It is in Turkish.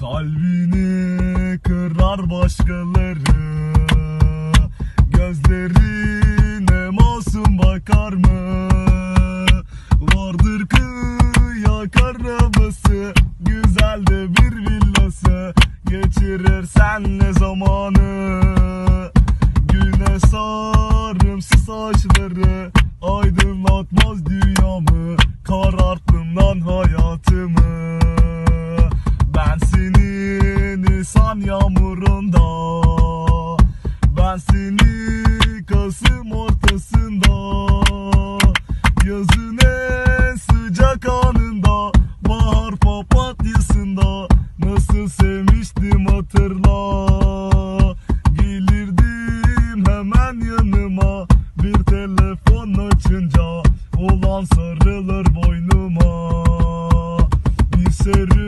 Kalbini kırar başkaları. Gözlerine masum bakar mı? Vardır kıyak arabası Güzel de bir villası. Geçirir senle zamanı? Güne sarımsı saçları Aydınlatmaz dünyamı. Kararttın Haziran yağmurunda Ben seni Kasım ortasında Yazın en sıcak anında Bahar papatyasında Nasıl sevmiştim hatırla. Gelirdim hemen yanıma Bir telefon açınca Olan sarılır boynuma. Bir serin